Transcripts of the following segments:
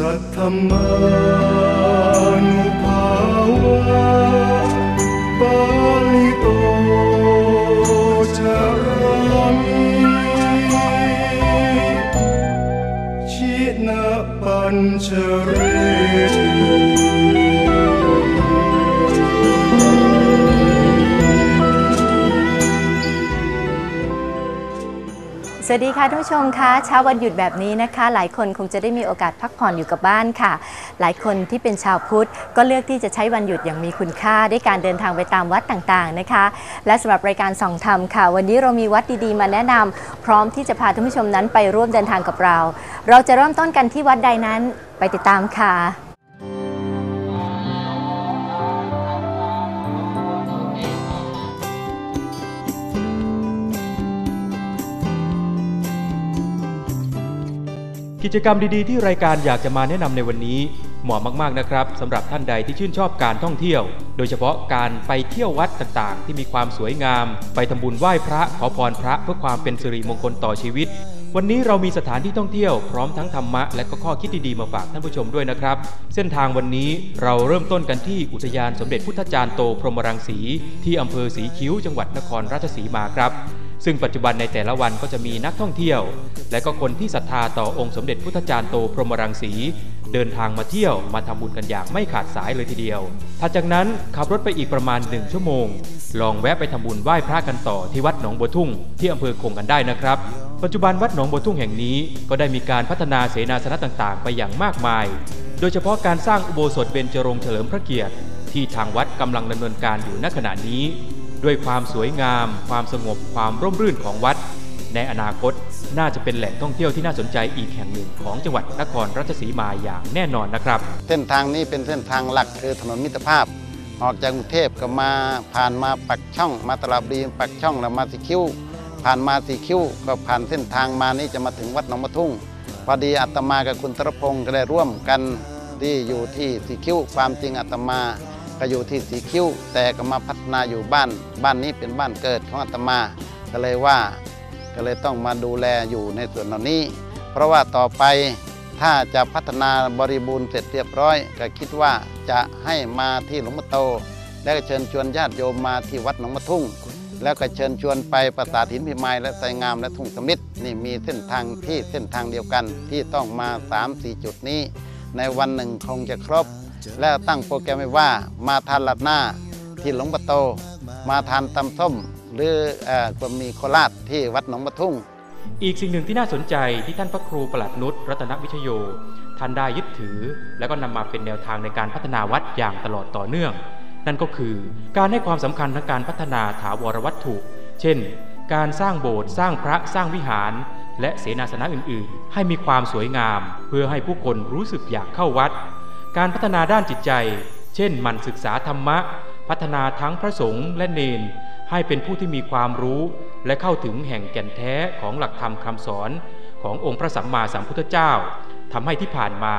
สั วัสดีค่ะท่านผู้ชมคะเช้าวันหยุดแบบนี้นะคะ หลายคนคงจะได้มีโอกาสพักผ่อนอยู่กับบ้านค่ะ หลายคนที่เป็นชาวพุทธ ก็เลือกที่จะใช้วันหยุดอย่างมีคุณค่าด้วยการเดินทางไปตามวัดต่างๆนะคะ และสำหรับรายการส่องธรรมค่ะ วันนี้เรามีวัดดีๆ มาแนะนำพร้อมที่จะพาท่านผู้ชมนั้นไปร่วมเดินทางกับเรา เราจะเริ่มต้นกันที่วัดใดนั้นไปติดตามค่ะ กิจกรรมดีๆ ที่รายการอยากจะมาแนะนำในวันนี้ เหมาะมากๆนะครับสำหรับท่านใดที่ชื่นชอบการท่องเที่ยว โดยเฉพาะการไปเที่ยววัดต่างๆ ที่มีความสวยงาม ไปทำบุญไหว้พระขอพรพระเพื่อความเป็นสิริมงคลต่อชีวิต วันนี้เรามีสถานที่ท่องเที่ยวพร้อมทั้งธรรมะและก็ข้อคิดดีๆมาฝากท่านผู้ชมด้วยนะครับ เส้นทางวันนี้เราเริ่มต้นกันที่อุทยานสมเด็จพุทธจารย์โตพรหมรังสีที่อำเภอศรีคิ้วจังหวัดนครราชสีมาครับ ซึ่งปัจจุบันในแต่ละวันก็จะมีนักท่องเที่ยว และก็คนที่ศรัทธาต่อองค์สมเด็จพุทธจารย์โตพรหมรังสี เดินทางมาเที่ยวมาทำบุญกันอย่างไม่ขาดสายเลยทีเดียวถัดจากนั้นขับรถไปอีกประมาณ 1 ชั่วโมง ลองแวะไปทำบุญไหว้พระกันต่อที่วัดหนองบัวทุ่ง ที่อำเภอคงกันได้นะครับ ปัจจุบันวัดหนองบัวทุ่งแห่งนี้ ก็ได้มีการพัฒนาเสนาสนะต่างๆ ไปอย่างมากมาย โดยเฉพาะการสร้างอุโบสถเบญจรงเฉลิมพระเกียรติ ที่ทางวัดกำลังดำเนินการอยู่ณขณะนี้ ด้วยความสวยงาม ความสงบความร่มรื่นของวัด ในอนาคตน่าจะเป็นแหล่งท่องเที่ยวที่น่าสนใจอีกแห่งหนึ่งของจังหวัดนครราชสีมาอย่างแน่นอนนะครับ เส้นทางนี้เป็นเส้นทางหลักคือถนนมิตรภาพ ออกจากกรุงเทพก็มาผ่านมาปักช่องมาตลาดบุรีปักช่องแล้วมาสีคิ้ว ผ่านมาสีคิ้วก็ผ่านเส้นทางมานี้จะมาถึงวัดหนองมะทุ่งพอดีอาตมากับคุณตรพงศ์ก็ได้ร่วมกันที่อยู่ที่สีคิ้วความจริงอาตมา ก็อยู่ที่สีคิ้ว แต่ก็มาพัฒนาอยู่บ้าน บ้านนี้เป็นบ้านเกิดของอาตมา ก็เลยว่าก็เลยต้องมาดูแลอยู่ในส่วนเหล่านี้ เพราะว่าต่อไปถ้าจะพัฒนาบริบูรณ์เสร็จเรียบร้อย ก็คิดว่าจะให้มาที่หลวงพ่อโต แล้วก็เชิญชวนญาติโยมมาที่วัดหนองมะทุ่ง แล้วก็เชิญชวนไปปราสาทหินพิมายและไสงามและทุ่งสมิทนี่มีเส้นทางที่เส้นทางเดียวกันที่ต้องมา 3-4 จุดนี้ ในวันหนึ่งคงจะครบ แล้วตั้งโปรแกรมไว้ว่ามาทานลัดหน้าที่หลวงพ่โต มาทานตำส้ม หรือเอ่อก็มีโคราชที่วัดหนองมะทุ่ง อีกสิ่งหนึ่งที่น่าสนใจที่ท่านพระครูประหลัดนุชรัตนวิชโย ท่านได้ยึดถือ และก็นำมาเป็นแนวทางในการพัฒนาวัดอย่างตลอดต่อเนื่อง นั่นก็คือการให้ความสำคัญทั้งการพัฒนาถาวรวัตถุ เช่น การสร้างโบสถ์สร้างพระสร้างวิหารและเสนาสนะอื่น ๆ ให้มีความสวยงาม เพื่อให้ผู้คนรู้สึกอยากเข้าวัด การพัฒนาด้านจิตใจ เช่นหมั่นศึกษาธรรมะ พัฒนาทั้งพระสงฆ์และเนน ให้เป็นผู้ที่มีความรู้ และเข้าถึงแห่งแก่นแท้ของหลักธรรมคำสอน ขององค์พระสัมมาสัมพุทธเจ้าทำให้ที่ผ่านมา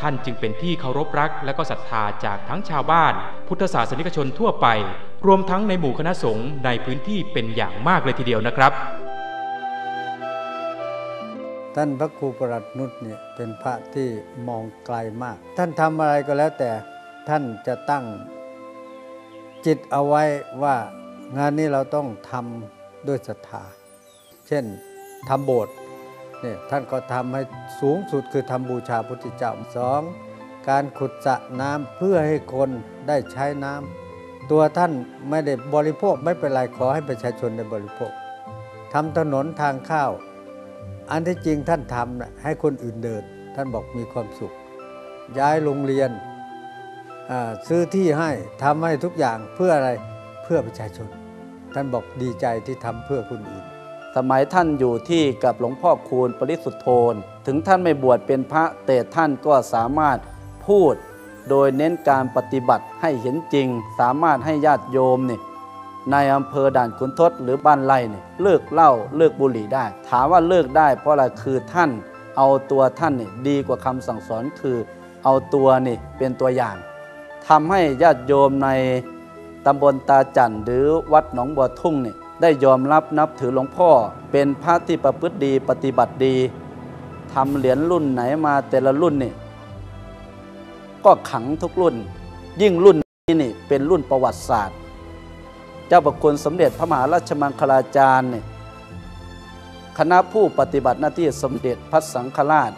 ท่านจึงเป็นที่เคารพรัก และก็ศรัทธาจากทั้งชาวบ้าน พุทธศาสนิกชนทั่วไป รวมทั้งในหมู่คณะสงฆ์ในพื้นที่เป็นอย่างมากเลยทีเดียวนะครับ ท่านพระครูประหลัดนุชเนี่ยเป็นพระที่มองไกลมาก ท่านทำอะไรก็แล้วแต่ท่านจะตั้งจิตเอาไว้ว่างานนี้เราต้องทำด้วยศรัทธา เช่นทำโบสถ์เนี่ยท่านก็ทำให้สูงสุดคือทำบูชาพุทธเจ้าสองการขุดสระน้ำเพื่อให้คนได้ใช้น้ำตัวท่านไม่ได้บริโภคไม่เป็นไรขอให้ประชาชนได้บริโภคทำถนนทางข้าว อันที่จริงท่านทำนะให้คนอื่นเดิน ท่านบอกมีความสุข ย้ายโรงเรียนซื้อที่ให้ทำให้ทุกอย่างเพื่ออะไรเพื่อประชาชน ท่านบอกดีใจที่ทำเพื่อคนอื่น สมัยท่านอยู่ที่กับหลวงพ่อคูณปริสุทธโธนถึงท่านไม่บวชเป็นพระแต่ท่านก็สามารถพูด โดยเน้นการปฏิบัติให้เห็นจริง สามารถให้ญาติโยมเนี่ย ในอำเภอด่านขุนทดหรือบ้านไร่เนี่ยเลิกเหล้าเลิกบุหรี่ได้ ถามว่าเลิกได้ เพราะอะไรคือท่านเอาตัวท่านเนี่ยดีกว่าคำสั่งสอนคือเอาตัวนี่เป็นตัวอย่างทำให้ญาติโยมในตำบลตาจันหรือวัดหนองบัวทุ่งเนี่ยได้ยอมรับนับถือหลวงพ่อ เป็นพระที่ประพฤติดีปฏิบัติดีทำเหรียญรุ่นไหนมาแต่ละรุ่นนี่ก็ขังทุกรุ่น ยิ่งรุ่นนี้นี่เป็นรุ่นประวัติศาสตร์ เจ้าประคุณสมเด็จพระมหาราชมังคลาจารย์เนี่ยคณะผู้ปฏิบัติหน้าที่สมเด็จพระสังฆราช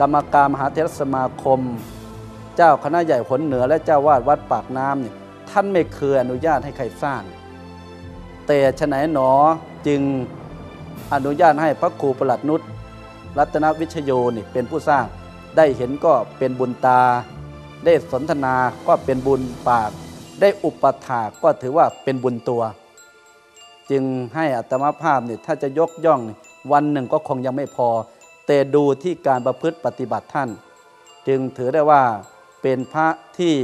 กรรมการมหาเทรสมาคม เจ้าคณะใหญ่หนเหนือและเจ้าวาดวัดปากน้ำเนี่ยท่านไม่เคยอนุญาตให้ใครสร้าง แต่ฉไหนหนอจึงอนุญาตให้พระครูประหลัดนุชรัตนวิชโยนี่เป็นผู้สร้างได้เห็นก็เป็นบุญตา ได้สนทนาก็เป็นบุญปาก ได้อุปถาก็ถือว่าเป็นบุญตัว จึงให้อัตมาภาพเนี่ยถ้าจะยกย่องวันหนึ่งก็คงยังไม่พอ แต่ดูที่การประพฤติปฏิบัติท่าน จึงถือได้ว่าเป็นพระที่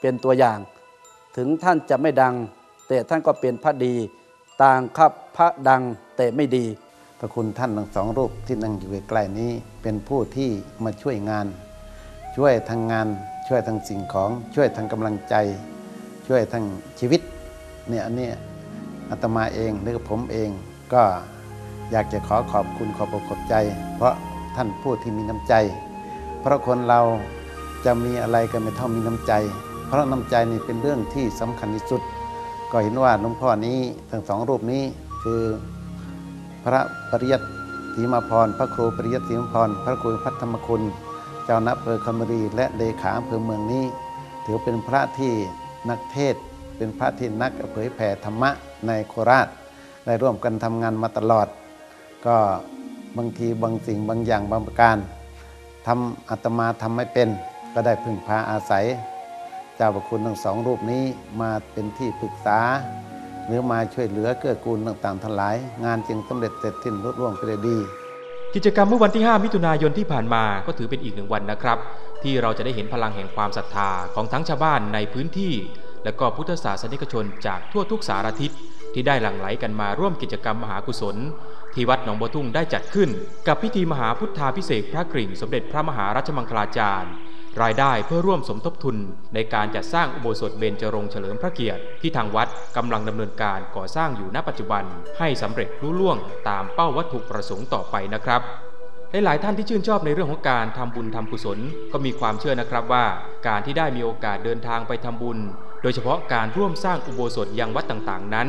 เป็นตัวอย่าง ถึงท่านจะไม่ดัง แต่ท่านก็เป็นพระดี ต่างครับพระดังแต่ไม่ดีพระคุณท่านทั้งสองรูปที่นั่งอยู่ใกล้นี้ เป็นผู้ที่มาช่วยงาน ช่วยทางงาน ช่วยทางสิ่งของช่วยทางกำลังใจ ช่วยทางชีวิตเนี่ยอันนี้อาตมาเองหรือผมเองก็อยากจะขอขอบคุณขอบขอบใจ เพราะท่านผู้ที่มีน้ำใจ เพราะคนเราจะมีอะไรกันไม่เท่ามีน้ำใจ เพราะน้ำใจนี่เป็นเรื่องที่สำคัญที่สุด ก็เห็นว่าหลวงพ่อนี้ทั้งสองรูปนี้คือพระปริยัติศรีมาพร พระครูปริยัติศรีมาพร พระครูพัฒธรรมคุณ เจ้านับเภอคำมรีและเลขาอำเภอเมืองนี้ ถือเป็นพระที่ นักเทศ เป็นพระที่นักเผยแผ่ธรรมะในโคราช ได้ร่วมกันทำงานมาตลอด ก็บางทีบางสิ่งบางอย่างบางประการทำอาตมาทำไม่เป็น ก็ได้พึ่งพาอาศัย เจ้าประคุณทั้งสองรูปนี้มาเป็นที่ปรึกษา หรือมาช่วยเหลือเกื้อกูลต่างๆทั้งหลาย งานจึงสำเร็จเสร็จสิ้นรุ่ร่วงไปได้ดี กิจกรรมเมื่อวันที่ 5 มิถุนายนที่ผ่านมาก็ถือเป็นอีกหนึ่งวันนะครับ ที่เราจะได้เห็นพลังแห่งความศรัทธาของทั้งชาวบ้านในพื้นที่ และก็พุทธศาสนิกชนจากทั่วทุกสารทิศที่ได้หลั่งไหลกันมาร่วมกิจกรรมมหากุศล ที่วัดหนองบัวทุ่งได้จัดขึ้น กับพิธีมหาพุทธาพิเศษพระกริ่ง สมเด็จพระมหารัชมังคลาจารย์ รายได้เพื่อร่วมสมทบทุนในการจัดสร้างอุโบสถเบญจรงเฉลิมพระเกียรติที่ทางวัดกำลังดำเนินการก่อสร้างอยู่ณปัจจุบัน ให้สำเร็จรุ่ล่วงตามเป้าวัตถุประสงค์ต่อไปนะครับหลายๆท่านที่ชื่นชอบในเรื่องของการทำบุญทำกุศล ก็มีความเชื่อนะครับว่า การที่ได้มีโอกาสเดินทางไปทำบุญ โดยเฉพาะการร่วมสร้างอุโบสถยังวัดต่างๆนั้น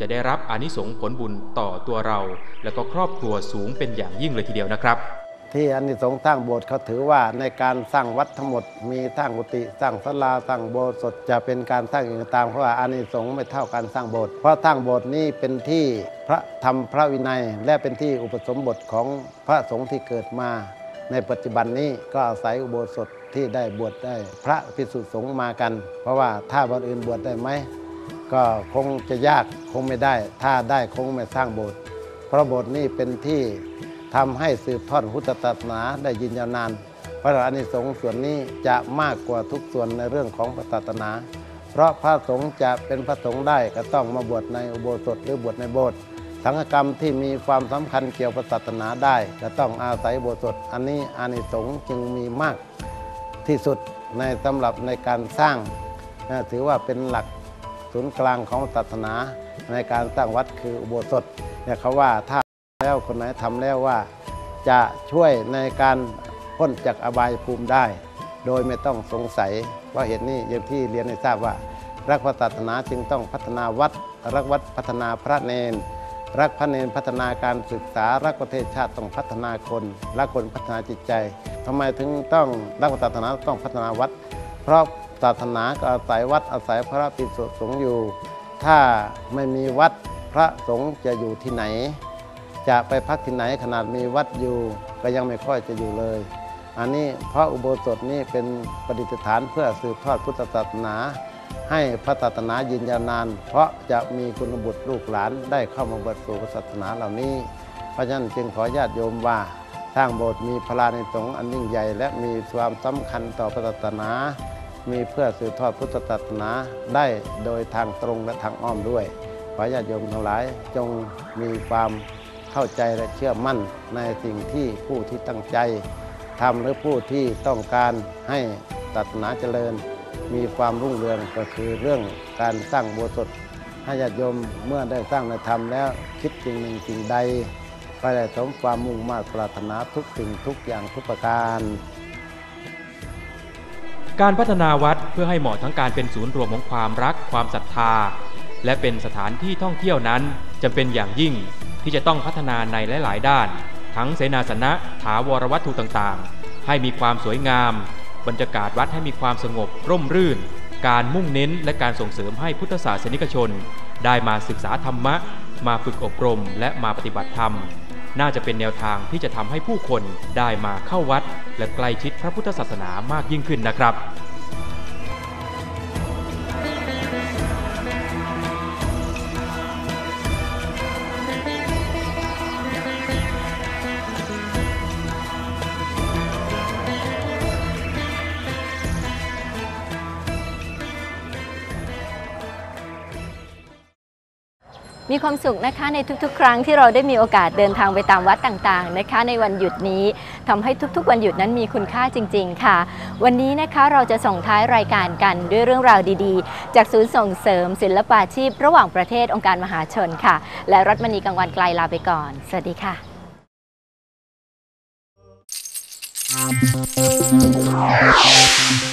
จะได้รับอนิสงผลบุญต่อตัวเรา และก็ครอบครัวสูงเป็นอย่างยิ่งเลยทีเดียวนะครับ ที่อานิสงส์สร้างโบสถ์เขาถือว่าในการสร้างวัดทั้งหมด มีสร้างกุฏิสร้างศาลาสร้างโบสถ์จะเป็นการสร้างอย่างตามเพราะว่าอานิสงส์ไม่เท่าการสร้างโบสถ์เพราะสร้างโบสถ์นี้เป็นที่พระธรรมพระวินัย และเป็นที่อุปสมบทของพระสงฆ์ที่เกิดมา ในปัจจุบันนี้ก็อาศัยอุโบสถที่ได้บวชได้ พระภิกษุสงฆ์มากัน เพราะว่าถ้าวันอื่นบวชได้ไหมก็คงจะยากคงไม่ได้ ถ้าได้คงไม่สร้างโบสถ์เพราะโบสถ์นี้เป็นที่ ทำให้สืบทอดพุทธศาสนาได้ยืนยาวนานเพราะอานิสงส์ส่วนนี้จะมากกว่าทุกส่วนในเรื่องของศาสนา เพราะพระสงฆ์จะเป็นพระสงฆ์ได้ก็ต้องมาบวชในอุโบสถหรือบวชในโบสถ์สังฆกรรมที่มีความสำคัญเกี่ยวกับศาสนาได้จะต้องอาศัยโบสถอันนี้อานิสงส์จึงมีมากที่สุดในสำหรับในการสร้าง ถือว่าเป็นหลักศูนย์กลางของศาสนา ในการสร้างวัดคืออุโบสถเนี่ยเขาว่าถ้า แล้วคนไหนทำแล้วว่าจะช่วยในการพ้นจากอบายภูมิได้ โดยไม่ต้องสงสัยเพราะเหตุนี้อย่างที่เรียนให้ทราบว่า รักพระศาสนาจึงต้องพัฒนาวัด รักวัดพัฒนาพระเนน รักพระเนนพัฒนาการศึกษา รักประเทศชาติต้องพัฒนาคน รักคนพัฒนาจิตใจทำไมถึงต้องรักพระศาสนาต้องพัฒนาวัด เพราะศาสนาก็อาศัยวัดอาศัยพระภิกษุสงฆ์อยู่ ถ้าไม่มีวัดพระสงฆ์จะอยู่ที่ไหน จะไปพักที่ไหนขนาดมีวัดอยู่ ก็ยังไม่ค่อยจะอยู่เลย อันนี้เพราะอุโบสถนี้เป็นประดิษฐานเพื่อสืบทอดพุทธศาสนา ให้พระศาสนายืนยาวนาน เพราะจะมีคุณบุตรลูกหลานได้เข้ามาบวชสู่ศาสนาเหล่านี้ เพราะฉะนั้นจึงขอญาติโยมว่าสร้างโบสถ์มีพลาในสงฆ์อันยิ่งใหญ่ และมีความสำคัญต่อพระศาสนา มีเพื่อสืบทอดพุทธศาสนาได้โดยทางตรงและทางอ้อมด้วยขอญาติโยมทั้งหลายจงมีความ เข้าใจและเชื่อมั่นในสิ่งที่ผู้ที่ตั้งใจทำหรือผู้ที่ต้องการให้ศาสนาเจริญ มีความรุ่งเรืองก็คือเรื่องการสร้างโบสถ์ให้ญาติโยมเมื่อได้สร้างในธรรมแล้วคิดสิ่งหนึ่งสิ่งใดก็ได้สมความมุ่งมา่ปรารถนาทุกสิ่งทุกอย่างทุกประการ การพัฒนาวัดเพื่อให้เหมาะทั้งการเป็นศูนย์รวมของความรักความศรัทธา และเป็นสถานที่ท่องเที่ยวนั้นจำเป็นอย่างยิ่ง ที่จะต้องพัฒนาในหลาย ๆ ด้าน ทั้งเสนาสนะถาวรวัตถุต่างๆ ให้มีความสวยงาม บรรยากาศวัดให้มีความสงบร่มรื่น การมุ่งเน้นและการส่งเสริมให้พุทธศาสนิกชน ได้มาศึกษาธรรมะ มาฝึกอบรมและมาปฏิบัติธรรม น่าจะเป็นแนวทางที่จะทำให้ผู้คนได้มาเข้าวัด และใกล้ชิดพระพุทธศาสนามากยิ่งขึ้นนะครับ มีความสุขนะคะในทุกๆ ครั้งที่เราได้มีโอกาสเดินทางไปตามวัดต่างๆนะคะ ในวันหยุดนี้ทำให้ทุกๆ วันหยุดนั้นมีคุณค่าจริง ๆ ค่ะ วันนี้นะคะเราจะส่งท้ายรายการกันด้วยเรื่องราวดีๆ จากศูนย์ส่งเสริม ศิลปาชีพ ระหว่างประเทศองค์การมหาชนค่ะ และรัฐมณีกังวันไกลลาไปก่อน สวัสดีค่ะ Thank you.